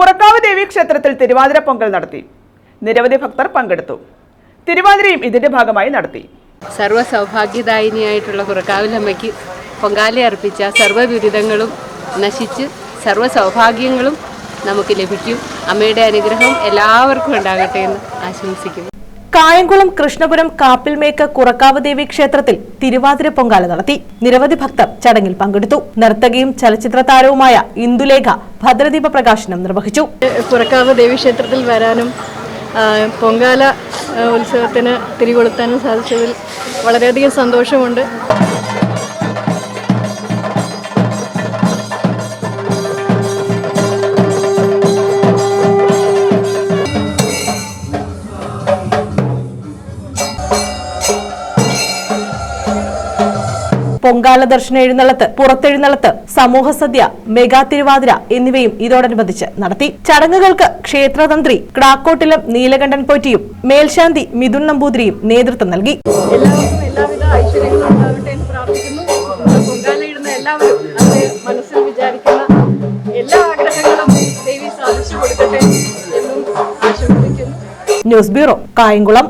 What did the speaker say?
കുറക്കാവ് ദേവി ക്ഷേത്രത്തിൽ തിരുവാതിര പൊങ്കൽ നടത്തി. നിരവധി ഭക്തർ പങ്കെടുത്തു. തിരുവാതിരയും ഇതിന്റെ ഭാഗമായി നടത്തി. സർവ സൗഭാഗ്യദായിനിയായിട്ടുള്ള കുറക്കാവിലമ്മയ്ക്ക് പൊങ്കാലി അർപ്പിച്ച സർവ ദുരിതങ്ങളും നശിച്ച് സർവ സൗഭാഗ്യങ്ങളും നമുക്ക് ലഭിക്കും. അമ്മയുടെ അനുഗ്രഹം എല്ലാവർക്കും ഉണ്ടാകട്ടെ എന്ന് ആശംസിക്കുന്നു. കായംകുളം കൃഷ്ണപുരം കാപ്പിൽമേക്ക് കുറക്കാവ് ദേവി ക്ഷേത്രത്തിൽ തിരുവാതിര പൊങ്കാല നടത്തി. നിരവധി ഭക്തർ ചടങ്ങിൽ പങ്കെടുത്തു. നർത്തകിയും ചലച്ചിത്ര താരവുമായ ഇന്ദുലേഖ ഭദ്രദീപ പ്രകാശനം നിർവഹിച്ചു. കുറക്കാവ് ദേവി ക്ഷേത്രത്തിൽ വരാനും പൊങ്കാല ഉത്സവത്തിന് തിരികൊളുത്താനും സാധിച്ചതിൽ വളരെയധികം സന്തോഷമുണ്ട്. പൊങ്കാല ദർശന എഴുന്നള്ളത്ത് പുറത്തെഴുന്നള്ളത്ത് സമൂഹ സദ്യ മെഗാ തിരുവാതിര എന്നിവയും ഇതോടനുബന്ധിച്ച് നടത്തി. ചടങ്ങുകൾക്ക് ക്ഷേത്രതന്ത്രി ക്ടാക്കോട്ടിലം നീലകണ്ഠൻ പോറ്റിയും മേൽശാന്തി മിഥുൻ നമ്പൂതിരിയും നേതൃത്വം നൽകി. മനസ്സിൽ വിചാരിക്കുന്ന എല്ലാ ആഗ്രഹങ്ങളും ദേവി സാധിച്ചു കൊടുക്കട്ടെ എന്നും ആശംസിക്കുന്നു. News bureau Kayamkulam.